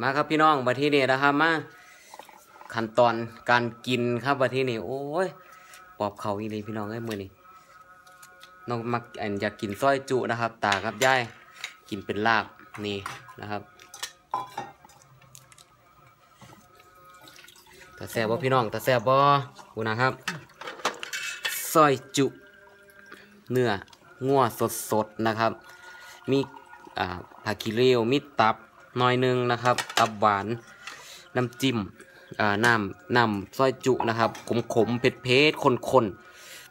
มาครับพี่น้องมาที่นี่นะครับมาขั้นตอนการกินครับมาที่นี่โอ้ยปอบเขาอีเลยพี่น้องเอ้ยมือนี่น้องมักอันอยากกินซอยจุนะครับ ตาครับยายกินเป็นลาบนี่นะครับตาแซ่บบ่พี่น้องตาแซ่บบ่กูนะครับซอยจุเนื้องัวสดๆนะครับ มีผักขี้เหลวมีตับ น่อยหนึงนะครับตับหวานน้ำจิ้มน้ำน้ำซอยจุนะครับ ขมขมเผ็ดเผ็ดคนคน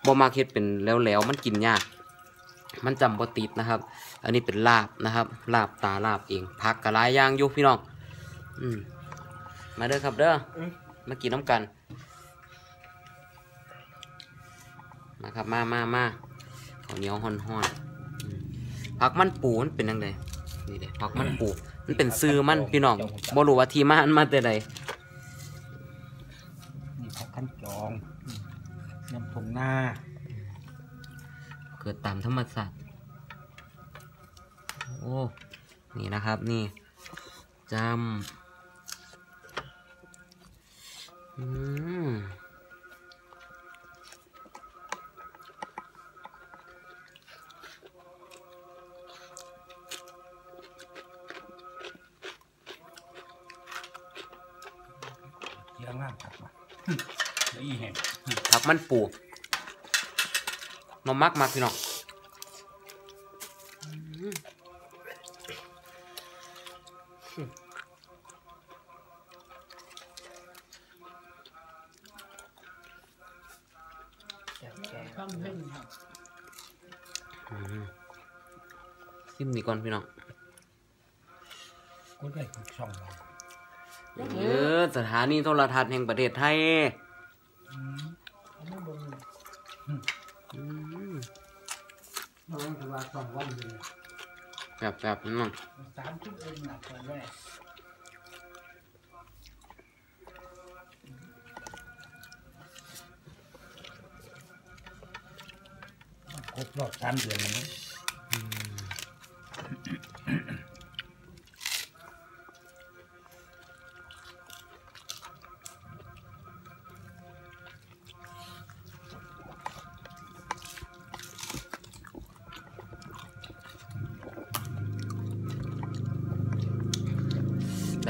บ่มาเฮ็ดเป็นแล้วแล้วมันกินยาก มันจำบ่ติดนะครับ อันนี้เป็นลาบนะครับ ลาบตาลาบเองผักกะหลายย่างยู่พี่น้องอืมมาเด้อครับเด้อมากินน้ำกัน มาครับมามามาข้าวเหนียวห่อนห่อนผักมันปูมันเป็นยังไงนี่เด้ผักมันปู มันเป็นซื้อมันพี่น้องบ่รู้ว่าที่มาอันมาแต่ใดนี่ผักขั้นจองน้ำผงหน้า เกิดตามธรรมศาสตร์โอ้ นี่นะครับนี่จำอืม มันปูนมมักมากพี่น้องข้ามเพ่งครับอืมซิมนี่ก่อนพี่น้องก็ได้ทุกช่องเลยเออสถานีโทรทัศน์แห่งประเทศไทย น้องคือว่าส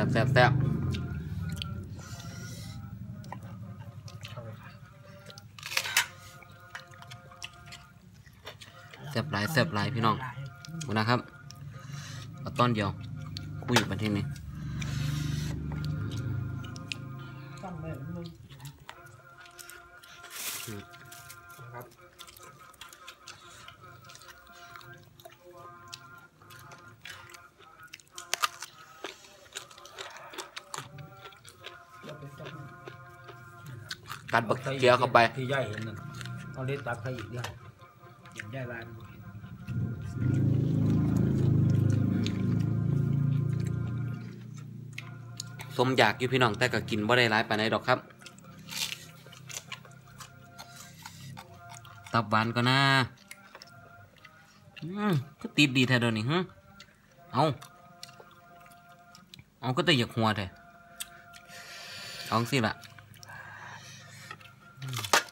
องวันเลยแบแซ่เองหนักตอนแรกครบรอบสามเดือนแล้วมั้งแบแซ่บหลายแซ่บหลายพี่น้องนะครับเอาตอนเดียวคุยประเทศนี้ กัดบักเกียวเข้าไป ที่ย่ายเห็นนั่นเอาเล็ดตักให้อีกเดียวเห็นย่ายบ้านสมอยากอยู่พี่น้องแต่ก็กินบ่ได้ร้ายปานใดดอกครับ ตับหวานก็น่าอืมก็ติดดีแท้เดี๋ยวนี้ฮึเอาเอาก็แต่อยากหัวแท้ เอาสิละอืม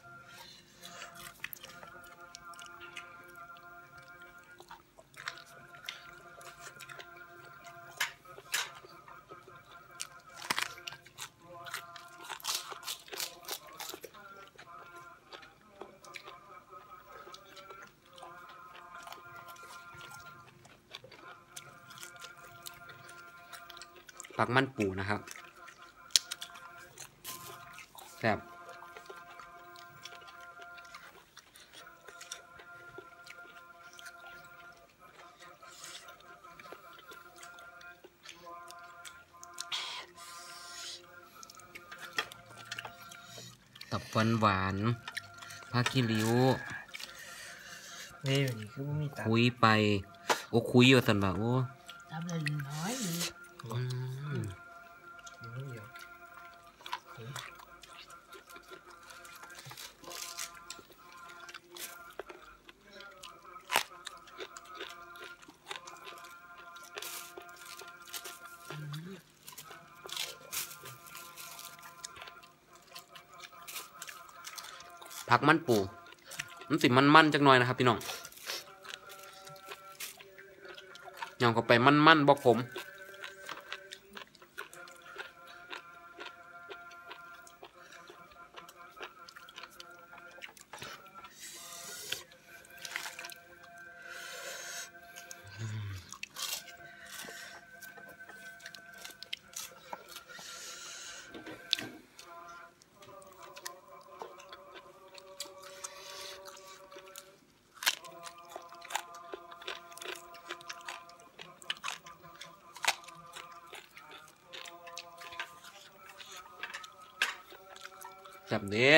ผักมันปูนะครับ แซ่บตับหวานหวานๆผักขี้ริ้วนี่นี่คือมีตักคุยไป โอ้คุยอยู่สันบ่าโอ้ทำเลยน้อยหนึ่งอืมเดียว ผักมันปู มันสิมันมันจักหน่อยนะครับพี่น้องยำเข้าไปมันมันบอกผม แบบนี้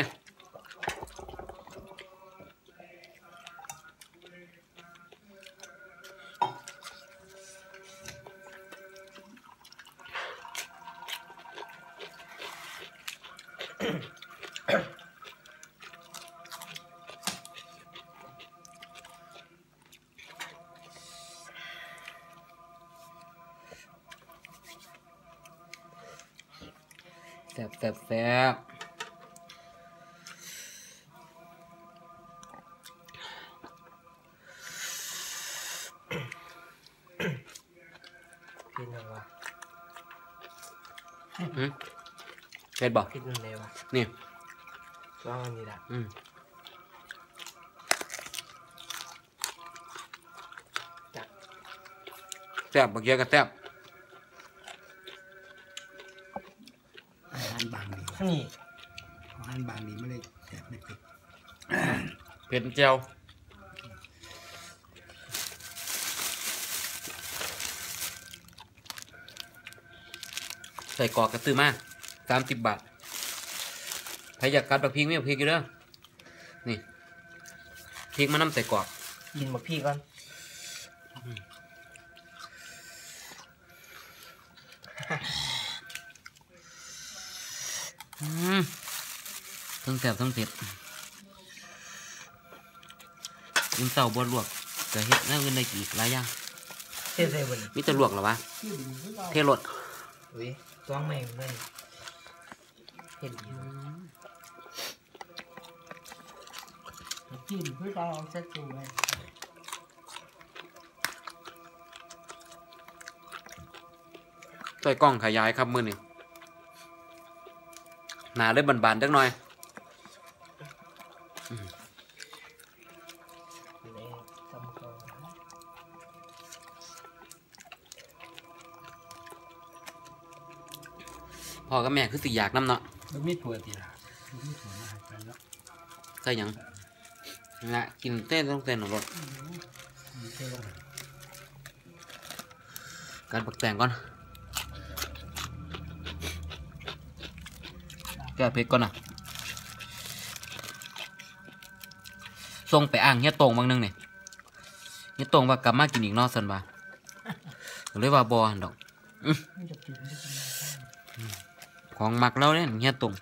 แซ่บแซ่บแซ่บ ผ็ดบอกพินยังไงวะนี่ว่างอันนี้ละอืมจัดแซ่บบักเยอะกับแซ่บอาหารบางดีนี่อาหารบางดีไม่ได้แสบไม่ติดเผ็ดเจียวใส่กรอกกระซื้อมา สามสิบบาทใครอยากกัดบักพริกไม่เอาพริกอยู่เด้อนี่พริกมานำใส่กรอกกินบักพี่ก่อนอืมทั้งแซ่บทั้งเผ็ดกินเต่าบวลวกก็เฮ็ดแนั่งอื่นได้อีกหลายอย่างเทใส่บนมีแต่ลวกเหรอวะเทรสอุ้ยต้องแม่งเลย เห็นอยู่จิ้มเพื่อเราเซ็ตตัวไว้ใส่กล้องขยายครับมือนี่หนาได้บานๆจักหน่อยพ่อกับแม่คือสิอยากน้ำเนาะ มันไม่ถั่วตีละมันไม่ถั่วมาหายไปแล้วใส่หยังนั่นละกินเต้นต้องเต้นหนรถมันเท่ลงการปักแต่งก่อนแก้เผ็ดก่อนนะส่งไปอ่างเฮียตรงบางนึงเนี่ยเฮียตรงว่ากลับมากินอีกนอกสันบ่าก็เลยว่าบอหันดอกไม่จะกินไม่กินไม่ได้ ของหมักเราเนี่ยเฮียตรง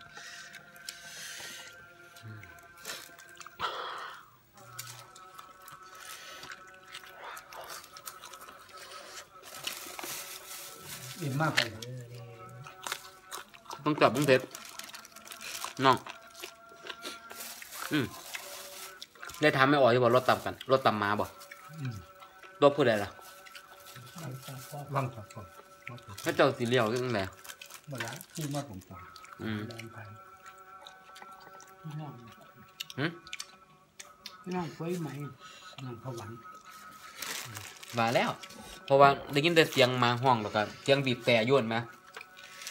อิ่มมากไปเออนี่ต้องจับต้องเผ็ดน้องอืมได้ทำไม่ออกที่บอกรถต่ำกันรถต่ำมาบ่อืมรถผู้ใดล่ะเอาแต่พอว่างตัดก่อนว่างตัดถ้าเจ้าสีเหลียวยังไง หมดแล้วที่มาผมฟังอืมแดงไปพี่น้องหืม พี่น้องไว้ไหมนั่งเขาหวังมาแล้ว เพราะว่าได้ยินแต่เสียงหมาห้องแล้วก็เสียงบีบแต่อยวนมา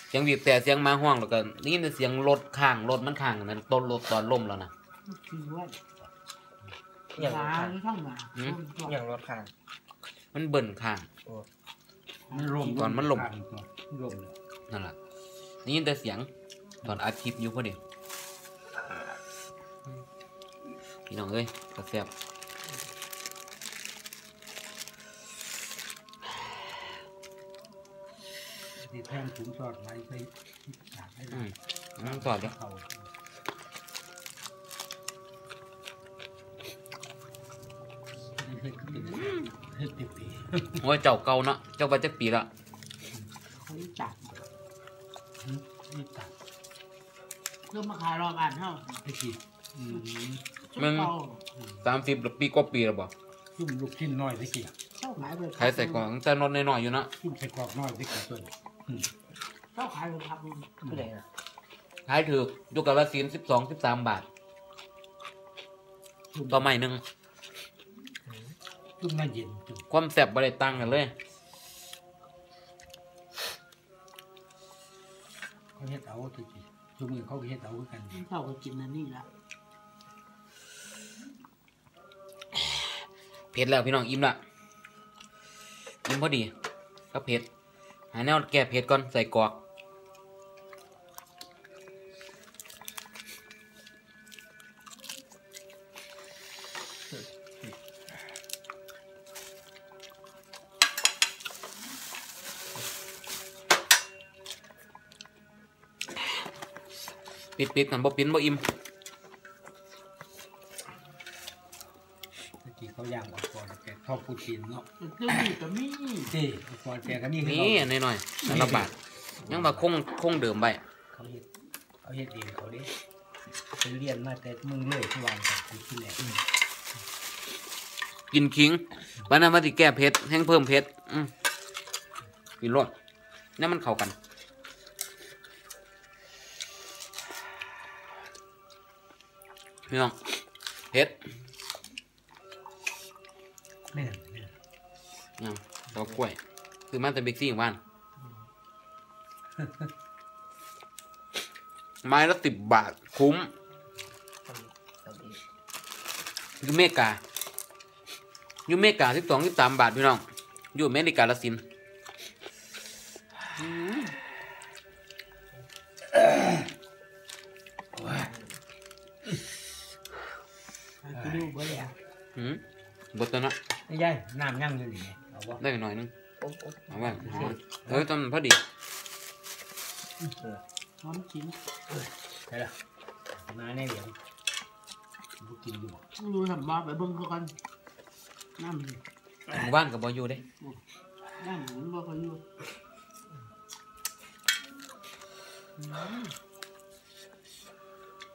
เสียงบีบแต่เสียงหมาห้องแล้วก็ได้ยินแต่เสียงรถข้างรถมันข้างนั้นต้นรถตอนล่มแล้วนะ คือว่าอย่างรถหาข้างหรือท่องมาหืม อย่างรถข้าง มันเบิ่นข้างโอ้มันลมตอนมันลมข้างตัวลมเลย นั่นแหละได้ยินแต่เสียงตอนอัดคลิปอยู่พอดีพี่น้องเอ้ยกระเสียบที่แท่งถุงจอดไว้ไปฉากให้อืมนั่งต่อเดี๋ยวเขาเฮ็ดติดเฮ็ดติดปีโอ้ยเจ้าเก่าเนาะเจ้าไปจักปีละเขาจับ นี่ตัดเพื่อมาขายรอบอ่านเท่าไอ้ที่อืมมันเจ้าสามสิบปีก็ปีแล้วบ่ซุ่มลูกชิ้นน้อยสิเกี่ยเจ้าขายไปขายใส่กล่องแต่นนน้อยๆอยู่เนาะซุ่มใส่กรอกน้อยสิเกี่ยตัวนี้อืมเจ้าขายไปครับลุงผู้ใดน่ะขายถืออยู่กับละสินสิบสองสิบสามบาทต่อใหม่หนึ่งซุ่มน่าเย็นจุ่มความแซ่บบ่ได้ตั้งกันเลย เขาเฮ็ดเอาตัวจีซุ่มอื่นเขาก็เฮ็ดเอาคือกันเจ้าก็กินอันนี้ละเผ็ดแล้วพี่น้องอิ่มละอิ่มพอดีก็เผ็ดหาแนวแก้เผ็ดก่อนใส่กรอก ปิดปิดกันบ่ปินบ่อิ่มตะกี้เขาย่างออกก่อนแกทอดปูจีนเนาะมันก็มีก็มีเจ้ก่อนแกก็มีคือนี่เขาหน่อยๆสารบาทยังมาคงคงเดิมไปเขาเฮ็ดเขาเฮ็ดเองเขาเด้ไปเรียนมาแต่มึงเลยที่วางกันคือที่แรกกินคิงวันนั้นมาติแก้เผ็ดแห้งเพิ่มเผ็ดอืมกินรสนี่มันเข้ากัน พี่น้องเผ็ดแม่นแม่นยังดอกกล้วย คือมันแต่บิ๊กซี่ของบ้าน ไม้ละสิบบาท คุ้มทำทำเองอยู่เมกาอยู่เมกาสิบสองสิบสามบาท พี่น้อง อยู่อเมริกาละสิน บดตัวเนาะไม่ใช่น้ำยั่งอยู่นี่ไงเอาวะได้หน่อยนึงโอ๊ะโอ๊ะเอาไว้เฮ้ยตอนพอดีเออหอมชิ้นใช่ละมาแน่เดี๋ยวบุกินอยู่ดูทำบ้าไปเบิ่งเขากันน้ำนี่หมู่บ้านกับบอยู่เด้น้ำหมุนบ่ค่อยอยู่อืม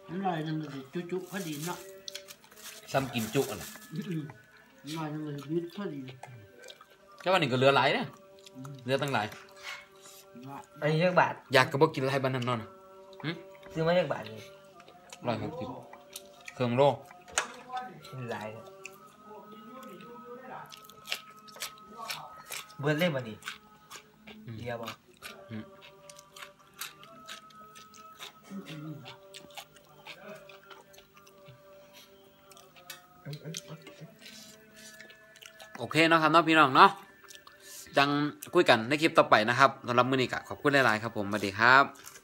อร่อยจังเลยจุ๊ๆพอดีเนาะซ้ำกินจุอะ นะอืมอร่อยจังเลยยืดพอดีแค่วันนี้ก็เหลือหลายเนี่ยเหลือตั้งหลายว่าอันนี้เรียกบาทอยากก็บอกกินหลายบ้านนั่นนอนน่ะซื้อมาเรียกบาทนี่ร้อยหกสิบเครื่องโลเป็นหลายเลยเบิร์ดเล่นมาดิอืมเดียวบ่ อเคเนาะครับเนาะพี่น้องเนาะจังคุยกันในคลิปต่อไปนะครับสำหรับมื้อนี้ก็ขอบคุณหลายๆครับผมสวัสดีครับ